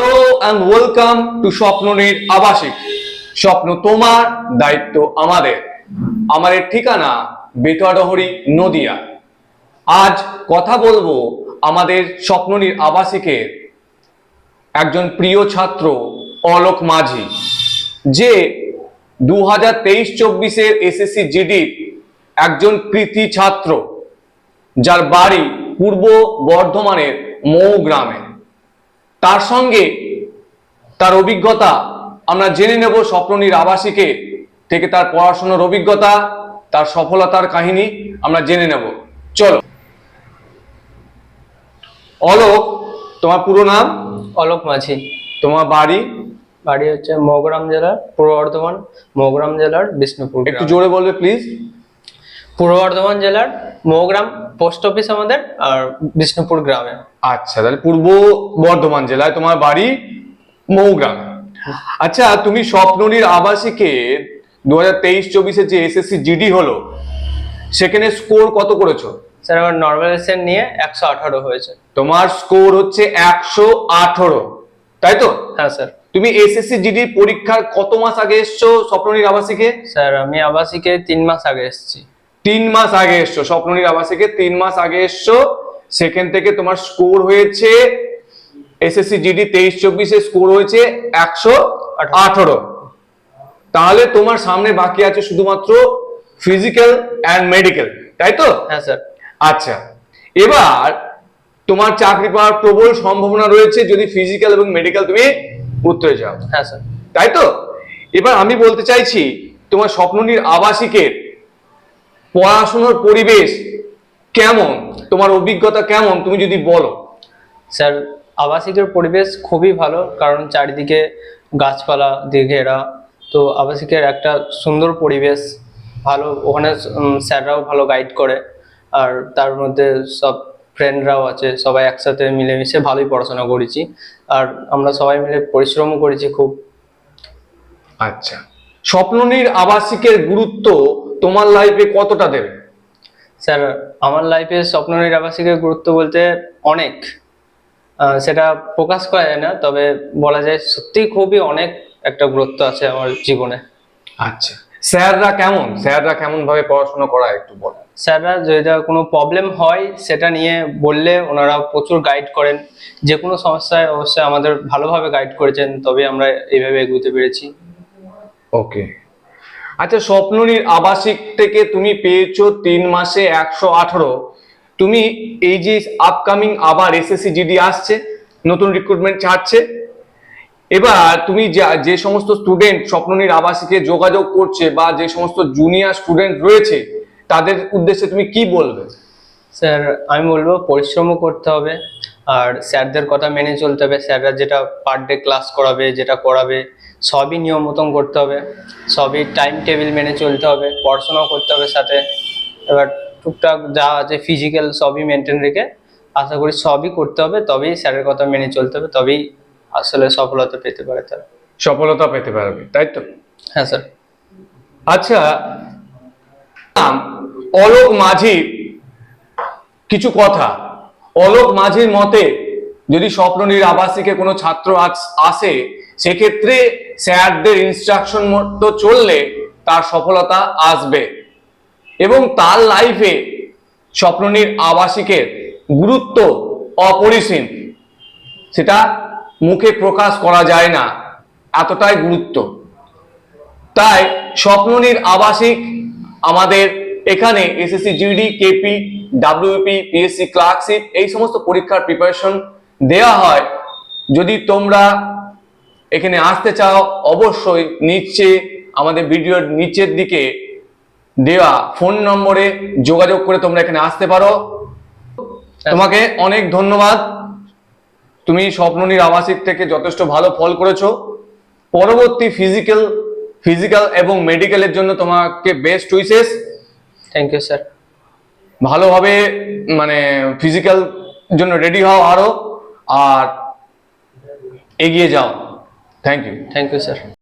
Hello and welcome to Swapnonir আবাসিক স্বপ্ন তোমার দায়িত্ব আমাদের। আমাদের ঠিকানা বেতোয়াডহরি নদিয়া। আজ কথা বলব আমাদের স্বপ্ননীর আবাসিকের একজন প্রিয় ছাত্র অলোক মাঝি, যে দু হাজার তেইশ চব্বিশের এসএসসি জিডির একজন কৃতি ছাত্র, যার বাড়ি পূর্ব বর্ধমানের মৌ গ্রামে। তার সঙ্গে তার অভিজ্ঞতা আমরা জেনে নেব স্বপ্ননীর আবাসিকে থেকে তার পড়াশোনার অভিজ্ঞতা তার সফলতার কাহিনী আমরা জেনে নেব। চলো। অলোক তোমার পুরো নাম? অলোক মাঝি। তোমার বাড়ি? বাড়ি হচ্ছে মৌগ্রাম জেলার পূর্ব বর্ধমান মগরাম জেলার বিষ্ণুপুর একটু জোরে বলবে প্লিজ পূর্ব বর্ধমান জেলার মৌগ্রাম পোস্ট অফিস আমাদের আর বিষ্ণুপুর গ্রামে। আচ্ছা তাহলে পূর্ব বর্ধমান জেলায় তোমার বাড়ি মৌগ্রাম। আচ্ছা তুমি স্বপ্ননীর আবাসিকে দু হাজার তেইশ চব্বিশে যে এসএসসি জিডি হলো সেখানে স্কোর কত করেছ? স্যার আমার নর্মাল নর্মালাইজেশন নিয়ে একশো আঠারো হয়েছে। তোমার স্কোর হচ্ছে একশো আঠারো তাই তো? হ্যাঁ স্যার। তুমি এসএসসি জিডি পরীক্ষার কত মাস আগে এসছো স্বপ্ননীর আবাসিকে? স্যার আমি আবাসিকে তিন মাস আগে এসেছি। তিন মাস আগে এসছো স্বপ্ননীর আবাসিকে তিন মাস আগে এসছো। সেখান থেকে তোমার স্কোর হয়েছে এসএসসি জিডি তেইশ চব্বিশে স্কোর হয়েছে একশো আঠারো। তাহলে তোমার সামনে বাকি আছে শুধুমাত্র ফিজিক্যাল অ্যান্ড মেডিকেল তাই তো? হ্যাঁ স্যার। আচ্ছা এবার তোমার চাকরি পাওয়ার প্রবল সম্ভাবনা রয়েছে যদি ফিজিক্যাল এবং মেডিকেল তুমি উত্তরে যাও। হ্যাঁ স্যার। তাই তো? এবার আমি বলতে চাইছি তোমার স্বপ্ননীর আবাসিকের পড়াশোনার পরিবেশ কেমন? তোমার অভিজ্ঞতা কেমন? তুমি যদি বলো। স্যার আবাসিকের পরিবেশ খুবই ভালো কারণ চারিদিকে গাছপালা দিয়ে ঘেরা তো আবাসিকের একটা সুন্দর পরিবেশ ভালো ওখানে স্যাররাও ভালো গাইড করে। আর তার মধ্যে সব ফ্রেন্ডরাও আছে সবাই একসাথে মিলেমিশে ভালোই পড়াশোনা করেছি। আর আমরা সবাই মিলে পরিশ্রমও করেছি খুব। আচ্ছা। স্বপ্ননীর আবাসিকের গুরুত্ব তোমার লাইফে কতটা দেবে? স্যার আমার লাইফে স্বপ্নের আবাসিকের গুরুত্ব বলতে অনেক। সেটা প্রকাশ করা যায় না তবে বলা যায় সত্যি খুবই অনেক একটা গুরুত্ব আছে আমার জীবনে। আচ্ছা। স্যাররা কেমন? স্যাররা কেমন ভাবে পড়াশোনা করা একটু বল। স্যাররা যদি কোনো প্রবলেম হয় সেটা নিয়ে বললে ওনারা প্রচুর গাইড করেন। যে কোনো সমস্যায় অবশ্যই আমাদের ভালোভাবে গাইড করেছেন তবে আমরা এইভাবে এগোতে পেরেছি। ওকে আচ্ছা স্বপ্ননীর আবাসিক থেকে তুমি পেয়েছ তিন মাসে একশো আঠারো। তুমি এই যে আপকামিং আবার এসএসসি জিডি আসছে, নতুন রিক্রুটমেন্ট ছাড়ছে। এবার তুমি যা- সমস্ত স্টুডেন্ট স্বপ্ননীর আবাসিকে যোগাযোগ করছে বা যে সমস্ত জুনিয়র স্টুডেন্ট রয়েছে, তাদের উদ্দেশ্যে তুমি কি বলবে? স্যার, আমি বলব পরিশ্রমও করতে হবে, আর স্যারদের কথা মেনে চলতে হবে। স্যাররা যেটা পার ডে ক্লাস করাবে, যেটা করাবে সবই নিয়ম মতন করতে হবে সবই টাইম টেবিল মেনে চলতে হবে পড়াশোনাও করতে হবে সাথে। এবার টুকটাক যা আছে ফিজিক্যাল সবই মেনটেন রেখে আশা করি সবই করতে হবে তবেই স্যারের কথা মেনে চলতে হবে তবেই আসলে সফলতা পেতে পারে তারা। সফলতা পেতে পারবে তাই তো? হ্যাঁ স্যার আচ্ছা অলোক মাঝির কিছু কথা। অলোক মাঝির মতে যদি স্বপ্ননীর আবাসিকে কোনো ছাত্র আস- সেক্ষেত্রে স্যারদের ইনস্ট্রাকশন মতো চললে তার সফলতা আসবে। এবং তার লাইফে স্বপ্ননীর আবাসিকের গুরুত্ব অপরিসীম। সেটা মুখে প্রকাশ করা যায় না, এতটাই গুরুত্ব। তাই স্বপ্ননীর আবাসিক আমাদের এখানে SSC GD KP WP PSC clerkship এই সমস্ত পরীক্ষার প্রিপারেশন দেওয়া হয়। যদি তোমরা এখানে আসতে চাও অবশ্যই নিচে আমাদের ভিডিওর নিচের দিকে দেওয়া ফোন নম্বরে যোগাযোগ করে তোমরা এখানে আসতে পারো। তোমাকে অনেক ধন্যবাদ। তুমি স্বপ্ননীর আবাসিক থেকে যথেষ্ট ভালো ফল করেছ। পরবর্তী ফিজিক্যাল ফিজিক্যাল এবং মেডিকেলের জন্য তোমাকে best wishes thank you sir ভালোভাবে মানে ফিজিক্যাল জন্য রেডি হও আরও। আর এগিয়ে যাও। Thank you thank you sir